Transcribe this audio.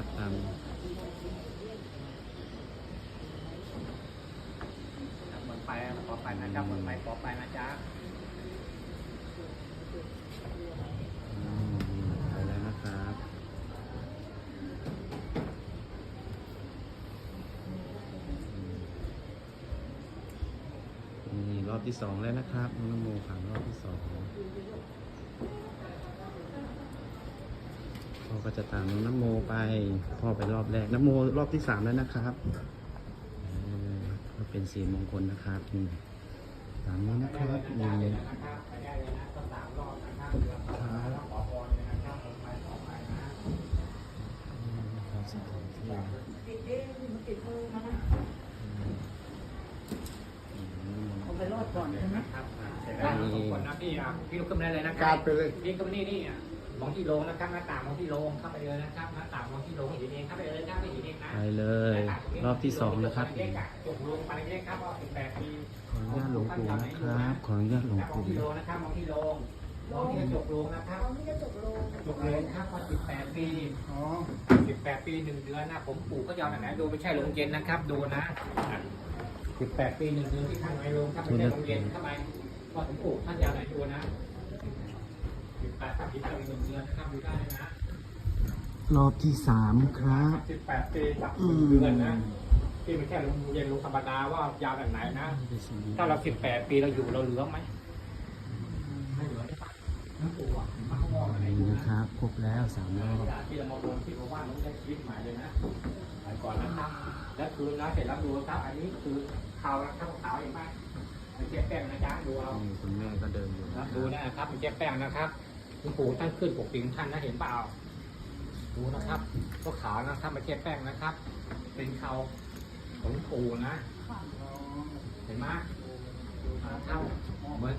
าตามเหมือนไปขอไปนะจ๊ะเหมือนไปขอไปนะจ๊ะไปแล้วนะครับนี่รอบที่สองแล้วนะครับน้องโมขัมรอบที่สอง พ่อก็จะตามน้องนโมไป พ่อไปรอบแรกนโมรอบที่สามแล้วนะครับเออก็เป็นสีมงคลนะครับนี่ตามนี้นะครับนี่ได้เลยนะครับไปได้เลยนะต้องสามรอบนะครับเดี๋ยวขอขอพรเลยนะครับคนไปขอไปนะครับสถานที่เอาไปรอดก่อนใช่ไหมครับเสร็จแล้วทุกคนนะพี่อะพี่ลุกขึ้นมาได้เลยนะคการัรบไปเลยพี่ก็มานี่นี่อะ มองที่โรงนะครับหน้าต่างมองที่โรงเข้าไปเลยนะครับหน้าต่างมองที่โรงเห็นเองเข้าไปเลยครับไม่เห็นเองนะไปเลย รอบที่สองนะครับเล็กอะจบโรงไปเล็กครับว่าสิบแปดปีขออนุญาตหลวงปู่นะครับขออนุญาตหลวงมองปู่ที่โรงนะครับมองที่โรงมองที่กระจกโรงนะครับเอานี่จะจบโลงกระจกโรงครับว่าสิบแปดปีอ๋อสิบแปดปีหนึ่งเดือนนะผมปลูกก็ยาวหนาๆดูไม่ใช่โรงเย็นนะครับดูนะสิบแปดปีหนึ่งเดือนที่ทางในโรงครับไม่ใช่โรงเย็นเข้าไปว่าผมปลูกท่านยาวไหนดูนะสิบ แปดปีหนึ่งเดือนนะครับดูได้เลยนะรอบที่สามครับ สิบแปดปีกับหนึ่งเดือนนะที่ไม่ใช่โรงเย็นโรงธรรมดาว่ายาวแบบไหนนะ ถ้าเราสิบแปดปีเราอยู่เราเหลือไหมไม่เหลือใช่ปะน้ำปูอะมะม่วงอะไรนี่นะนะครับ ครบแล้วสามรอบที่เรามาลงที่ผมว่ามันได้ชีวิตใหม่เลยนะไปก่อนนะครับแล้วคืนนะเสร็จแล้วดูครับอันนี้คือข่าวนะครับข่าวเห็นไหมมันเจ๊แป้งนะจ๊ะดูเอานี่คุณแม่ก็เดินอยู่ครันะบดูนะครับมันเจ๊แป้งนะครับ คุณปู่ท่านขึ้นปกปิงท่านนะเห็นเปล่าดูนะครับก็ขาวนะครับไม่ใช่แป้งนะครับ เป็นเขาของปู่นะ เห็นไหมอ่าเท่าเหมือน